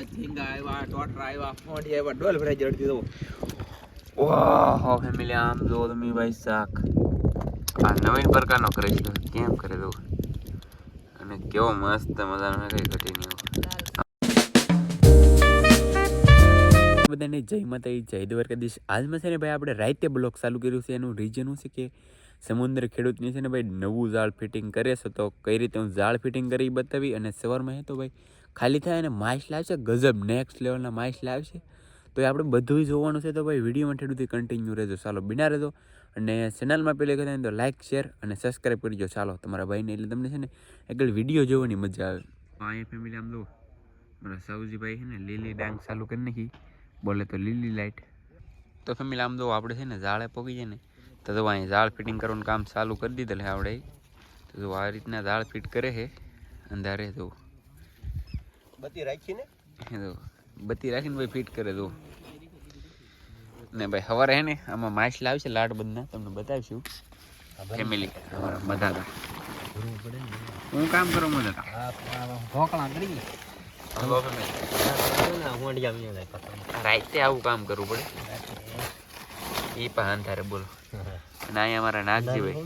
આવ્યા ડોલ ભરાઈ જડતી દો વાહ ફેમિલી, આમ જો તમે ભાઈ શાક. આ નવીન પ્રકારનો કરે છે કેમ કરે દો અને કેવો મસ્ત મજાનો કઈ નહીં બધાને જય માતા જય દ્વારકાધીશ. આજમાં છે ને ભાઈ આપણે રાતે બ્લોક ચાલુ કર્યું છે, એનું રીઝન શું છે કે સમુદ્ર ખેડૂતની છે ને ભાઈ નવું ઝાડ ફિટિંગ કરે છે, તો કઈ રીતે હું ઝાડ ફિટિંગ કરી બતાવી અને સવારમાં હે તો ભાઈ ખાલી થાય અને માઇસ લાવશે, ગજબ નેક્સ્ટ લેવલના માઇસ લાવશે. તો એ આપણે બધું જોવાનું છે તો ભાઈ વિડીયોમાં ઠેડુંથી કન્ટિન્યુ રહેજો. ચાલો, બિના રહેજો. અને ચેનલમાં પેલી કરે તો લાઇક શેર અને સબસ્ક્રાઈબ કરજો ચાલો, તમારા ભાઈને એટલે તમને છે ને એક વીડિયો જોવાની મજા આવે. અહીંયા ફેમિલી આમ જો મારા સૌજીભાઈ છે ને લીલી ડાંગ ચાલુ કરી નાખી. બોલે તો લીલી લાઇટ તો ફેમિલી આમ જો આપણે છે ને ઝાડે પોગી જાય ને તો જો અહીંયા ઝાડ ફિટિંગ કરવાનું કામ ચાલુ કરી દીધેલ છે આપણે તો જો આ રીતના ઝાડ ફિટ કરે છે. અંધારે જો બધી રાખીને? બત્તી રાખીને ભાઈ ફિટ કરે દો ને ભાઈ સવારે હે ને આમાં માછ લાવશે લાડ બંધના તમને બતાવીશું. ફેમિલી અમારા હું કામ કરું મધાતા? ઢોકળા કરી રાતે આવું કામ કરવું પડે. એ પણ અંધારે બોલો. અને અહીંયા અમારા નાગજી ભાઈ.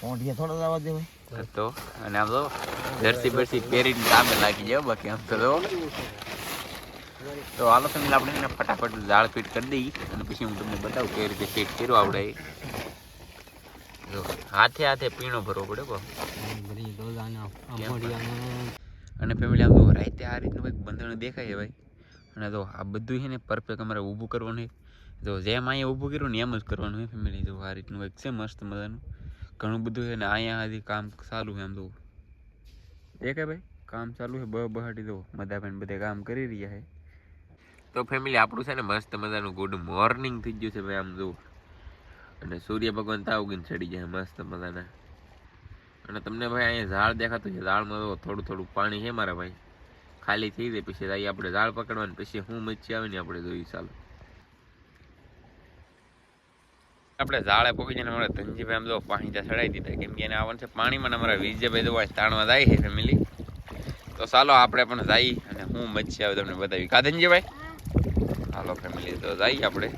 ફોંડીએ થોડો આવવા દેવો. તો, અને આમ તો જર્સી બરસી પહેરીને કામે લાગી જાવ બાકી આમ તો તો હાલો તમે આપણે એને ફટાફટ દાળ ફીટ કરી દઈએ અને પછી હું તમને બતાવું કઈ રીતે ફીટ કર્યો આવડે. હાથે હાથે પીણો ભરવો પડે બહુ અને ફેમિલી આમ તો રાતે આ રીતનું કંઈક બંધણ દેખાય ભાઈ. અને તો આ બધું છે ને પરફેક્ટ અમારે ઊભું કરવાનું છે. તો જેમ અહીંયા ઊભું કર્યું ને એમ જ કરવાનું છે ફેમિલી તો આ રીતનું કંઈક છે મસ્ત મજાનું. ઘણું બધું છે ને અહીંયા હજી કામ ચાલુ છે એમ તો. દેખાય ભાઈ? કામ ચાલુ છે, બ બહાટી દો મધાબેન બધે કામ કરી રહ્યા છે. તો ફેમિલી આપણું છે ને મસ્ત મજાનું ગુડ મોર્નિંગ થઈ ગયું છે ભાઈ આમ જો અને સૂર્ય ભગવાન તાવ ગીન ચડી જાય, મસ્ત મજાના. અને તમને ભાઈ અહીંયા ઝાડ દેખાતું છે, ઝાડમાં તો થોડું થોડું પાણી છે મારા ભાઈ. ખાલી થઈ જાય, પછી અહીં આપણે ઝાડ પકડવાનું, પછી હું મચ્છી આવે ને આપણે જોઈ ચાલો. આપણે ઝાડે પોકી જઈને અમારા ધનજીભાઈ આમ જો પાણી ત્યાં ચડાવી દીધા. કેમ કે એને આવવાનું છે પાણીમાં અમારા વિજયભાઈ દવા તાણવા જાય છે ફેમિલી તો ચાલો આપણે પણ જઈ અને હું મચ્છી આવે તમને બતાવી કા ધનજીભાઈ? હાલો ફેમિલી તો જઈએ આપણે.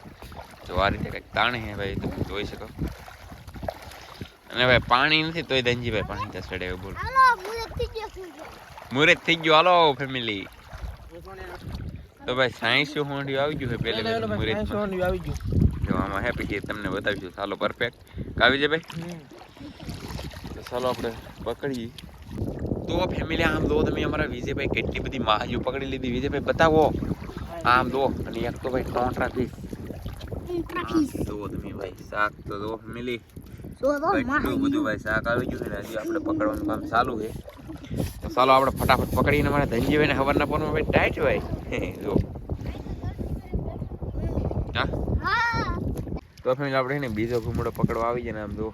જો આ રીતે કંઈક તાણે છે ભાઈ તમે જોઈ શકો. અને ભાઈ પાણી નથી તોય ધનજીભાઈ પાણી ત્યાં ચડે બોલ. મુહૂર્ત થઈ ગયું હાલો ફેમિલી તો ભાઈ સાયન્સ હોંડિયું આવી ગયું છે પહેલે મુહૂર્ત આવી ગયું. જો આમાં હે પછી તમને બતાવીશું. ચાલો પરફેક્ટ આવી જાય ભાઈ ચાલો આપણે પકડીએ. તો ફેમિલી આમ દો તમે અમારા વિજયભાઈ કેટલી બધી માહિતી પકડી લીધી. વિજયભાઈ બતાવો. આમ દો અને એક તો ભાઈ ટોંટરા પીસ દો તમે ભાઈ શાક તો દો ફેમિલી બધું ભાઈ શાક આવી ગયું ને હજી આપણે પકડવાનું કામ ચાલુ છે. તો ચાલો આપણે ફટાફટ પકડીને અમારા ધનજીભાઈને હવારના પોરમાં ભાઈ ટાઈટ ભાઈ. જો હા તો ફેમિલી આપણે ને બીજો ઘૂમડો પકડવા આવી જાય ને આમ તો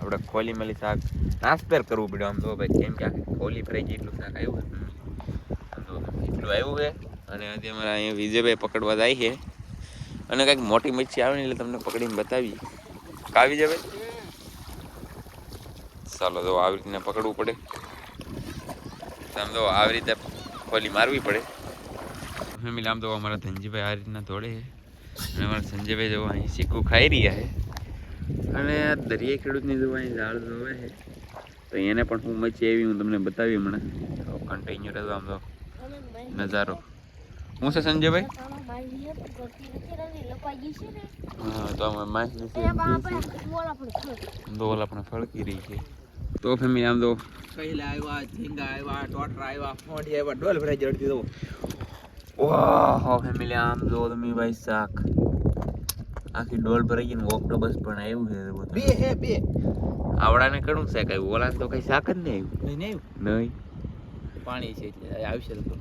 આપણે ખોલી મળી શાક. ટ્રાન્સફેર કરવું પડ્યું આમ તો ભાઈ. કેમ કે આખી ખોલી ફ્રાઈ એટલું શાક આવ્યું આમ તો એટલું આવ્યું છે. અને આજે અમારે અહીંયા વિજયભાઈ પકડવા જાય છે. અને કંઈક મોટી મચ્છી આવે ને એટલે તમને પકડીને બતાવીએ. કાવી જવે ચાલો તો આવી રીતના પકડવું પડે. આમ તો આવી રીતે ખોલી મારવી પડે. ફેમિલી, આમ તો અમારા ધનજીભાઈ આ રીતના દોડે છે. અને અમારા સંજયભાઈ જો અહીં શીખું ખાઈ રહ્યા છે. અને આ દરિયાઈ ખેડૂતની જો અહીં ઝાડ જોવે છે. તો એને પણ હું મચી આવી હું તમને બતાવી હમણાં. તો કન્ટિન્યુ રહેતો આમ તો. નજારો. હું છે સંજયભાઈ? હા તો અમે છે. ડોલ આપણે ફળકી રહી છે. તો ફેમિલી આમ તો પહેલા આવ્યા ઝીંગા આવ્યા ટોટરા આવ્યા ફોંડી આવ્યા ડોલ ભરાઈ જડતી દો વાહ ફેમિલી આમ જો તમે ભાઈ શાક. આખી ડોલ ભરાઈ ગઈ ને ઓક્ટોબસ પણ આવ્યું છે બધું. બે હે બે. આવડાને કણું શાક આવ્યું? ઓલા તો કઈ શાક જ નહીં આવ્યું. નહીં નહીં પાણી છે એટલે આવશે તો.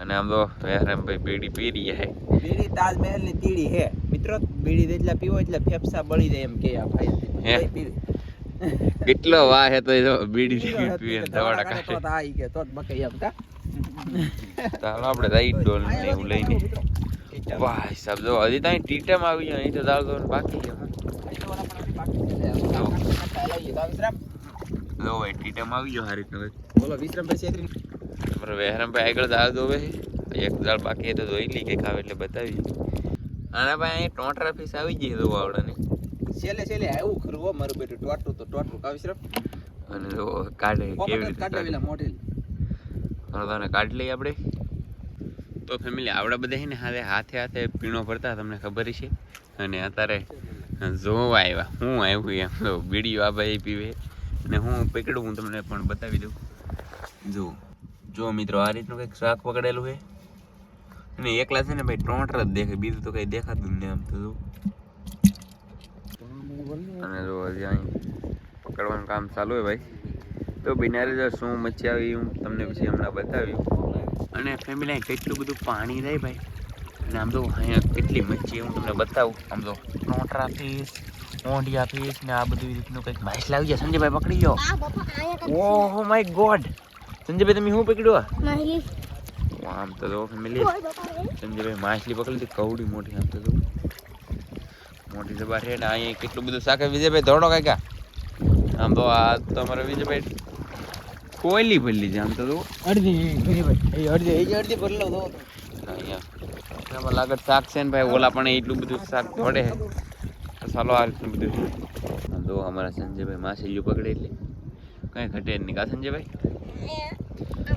અને આમ તો ભાઈ બીડી પી રહી છે. બીડી તાજમહેલની તીડી હે મિત્રો બીડી જેટલા પીવો એટલે ફેફસા બળી જાય એમ કે આ ભાઈ. કેટલો વાહ હે તો બીડી પીવે. દવાડા કાઢે તો આ કે તો બકાઈ એમ કા. ચાલો આપણે રાઈટ ડોલ ને એવું લઈને. વાહ સાહેબ જો હજી ત્યાં ટીટમ આવી જાય અહીં તો દાળ દોન બાકી છે. જો. ભાઈ ટીટમ આવી ગયો હારી રીતનો બોલો વિશ્રામ ભાઈ છેતરી અમારા વેહરામભાઈ આગળ દાળ છે. એક દાળ બાકી તો ધોઈ લઈ કંઈક આવે એટલે બતાવી અને ભાઈ અહીં ટોટરા ફીસ આવી ગઈ તો આવડે છેલ્લે છેલ્લે આવ્યું ખરું હો મારું બેટું ટોટું તો ટોટું કાવી શ્રફ અને જો કાઢે કેવી રીતે કાઢે મોઢેલ હવે તને કાઢી લઈએ આપણે. તો ફેમિલી આવડા બધા છે ને હાથે હાથે હાથે પીણો ભરતા, તમને ખબર છે? અને અત્યારે જોવા આવ્યા, હું આવ્યું એમ. તો બીડી આ ભાઈ પીવે. અને હું પકડું, હું તમને પણ બતાવી દઉં. જો જો મિત્રો, આ રીતનું કંઈક શાક પકડેલું છે. અને એકલા છે ને ભાઈ ટોંટર જ દેખે બીજું તો કંઈ દેખાતું નહીં આમ તો, જો. અને જો, હજી અહીં પકડવાનું કામ ચાલુ હોય ભાઈ. તો બિનારે જો શું મચાવી આવી હું તમને પછી હમણાં બતાવ્યું. અને ફેમિલી કેટલું બધું પાણી રહે ભાઈ. અને આમ તો અહીંયા કેટલી મચ્છી હું તમને બતાવું. આમ તો નોટરા ફીસ મોંઢિયા ફીસ ને આ બધું રીતનું કંઈક માછ લાવી ગયા સંજયભાઈ પકડી કાંઈ ઓહો માય ગોડ સંજયભાઈ તમે શું પકડ્યો આમ તો જો ફેમિલી સંજયભાઈ માછલી પકડી હતી કવડી મોટી આમ તો જો. મોટી જબા છે ને અહીંયા કેટલું બધું શાક વિજયભાઈ ધોડો કાકા આમ તો આ તમારો વિજયભાઈ કોયલી ભરલી છે આમ તો અડધી ભાઈ. અડધી એ અડધી ભરલો તો. અહીંયા. એમાં લાગત શાક છે ને ભાઈ ઓલા પણ એટલું બધું શાક ધોડે છે તો ચાલો આ રીતનું બધું. તો અમારા સંજયભાઈ માછલીઓ પકડે એટલે. કઈ ઘટે જ નહીં. કા સંજયભાઈ?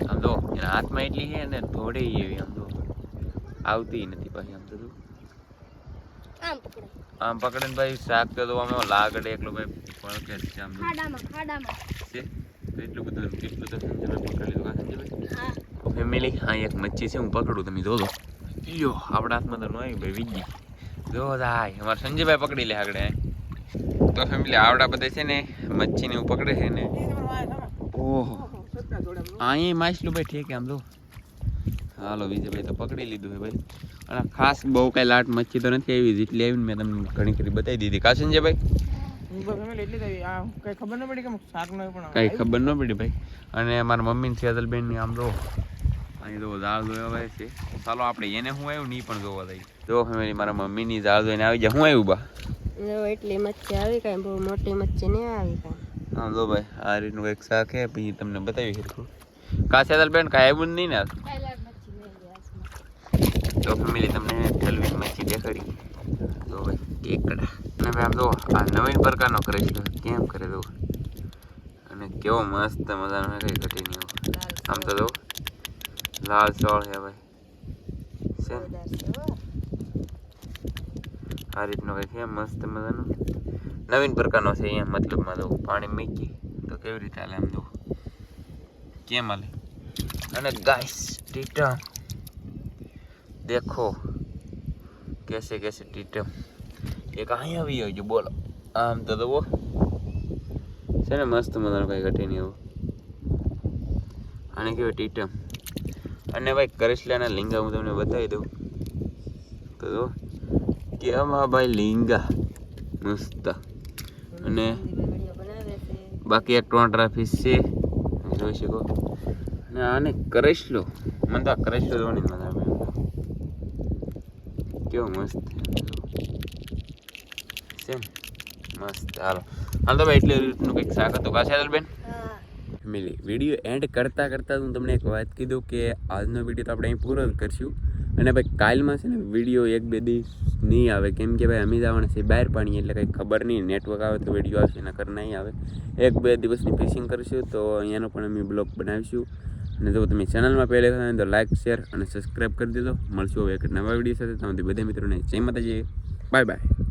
આમ તો એના હાથમાં એટલી છે ને ધોડે એવી આમ તો. આવતી નથી પછી આમ તો. આમ પકડે. ને ભાઈ શાક તો અમે લાગડે એકલો ભાઈ. પણ કે છે આમ ખાડામાં ખાડામાં. એટલું બધું કેટલું તો સંજયભાઈ પકડી લીધું કા ફેમિલી હા. એક મચ્છી છે હું પકડું તમે જોજો. લ્યો આપણા હાથમાં તો નહીં ભાઈ વીજી જો દાય અમારા સંજયભાઈ પકડી લે આગળ તો ફેમિલી આવડા બધા છે ને મચ્છીને હું પકડે છે ને. ઓહો. અહીં માછલું ભાઈ ઠીક આમ તો હાલો વિજયભાઈ તો પકડી લીધું છે ભાઈ. અને ખાસ બહુ કાંઈ લાટ મચ્છી તો નથી આવી જેટલી આવીને મેં તમને ઘણી ખરી બતાવી દીધી. કા સંજયભાઈ? કઈ ખબર ન પડી કે શાક નો પણ કાંઈ ખબર ન પડી ભાઈ. અને મારા મમ્મી સેદલબેનની આમ જો અહીં તો ધોયા ભાઈ છે. ચાલો આપણે એને હું આવ્યું નહીં પણ જોવા દઈ જો ફેમિલી મારા મમ્મીની દાળ ધોઈને આવી જાય હું આવ્યું બા? જો એટલી મચ્છી આવી કાંઈ બહુ મોટી મચ્છી નહીં આવી કાંઈ. હા જો ભાઈ આ રીતનું કંઈક શાક છે. પછી તમને બતાવી શકું કા સેજલબેન કાંઈ આવ્યું નહીં ને તો ફેમિલી તમને મચ્છી દેખાડી. જો ભાઈ કેકડા ભાઈ આમ જો આ નવીન પ્રકારનો કરે છે કેમ કરે જો અને કેવો મસ્ત મજાનો કઈ ઘટી નહીં આમ તો જો લાલ ચોળ છે ભાઈ આ રીતનો કંઈક છે મસ્ત મજાનો નવીન પ્રકારનો છે અહીંયા મતલબમાં જો પાણી મૂકી તો કેવી રીતે હાલે આમ જો કેમ હાલે અને ગાઈસ ટીટમ દેખો કેસે કેસે ટીટમ એક અહીં આવી ગયો બોલો. આમ તો દવો છે ને મસ્ત મજાનો કંઈ ઘટે નહીં એવું. આને કહેવાય ટીટમ. અને ભાઈ કરિશ્લાના લિંગા હું તમને બતાવી દઉં. તો જો કેમ આ ભાઈ લિંગા. મસ્ત. અને બાકી એક ટોન્ટરા ફીસ છે. જોઈ શકો. ને આને કરેશલો. મને તો આ કરેશલો જોવાની મજા આવે. કેવો મસ્ત. છે. મસ્ત. હાલો. હાલ તો ભાઈ, એટલે કંઈક શાક હતું. કાશે બેન ફેમિલી વીડિયો એન્ડ કરતાં કરતાં હું તમને એક વાત કીધું કે આજનો વીડિયો તો આપણે અહીં પૂરો કરશું. અને ભાઈ, કાલમાં છે ને વીડિયો એક બે દિવસ નહીં આવે. કેમ કે ભાઈ અમે જવાના છે બહાર પાણી એટલે કંઈ ખબર નહીં. નેટવર્ક આવે તો વીડિયો આવશે, એના કર નહીં આવે. એક બે દિવસની ફિશિંગ કરીશું તો અહીંયાનો પણ અમે બ્લોગ બનાવીશું. અને જો તમે ચેનલમાં પહેલે થાય તો લાઇક શેર અને સબસ્ક્રાઈબ કરી દેજો મળશું હવે એક નવા વીડિયો સાથે. તમારી બધા મિત્રોને જય માતાજી. Bye bye.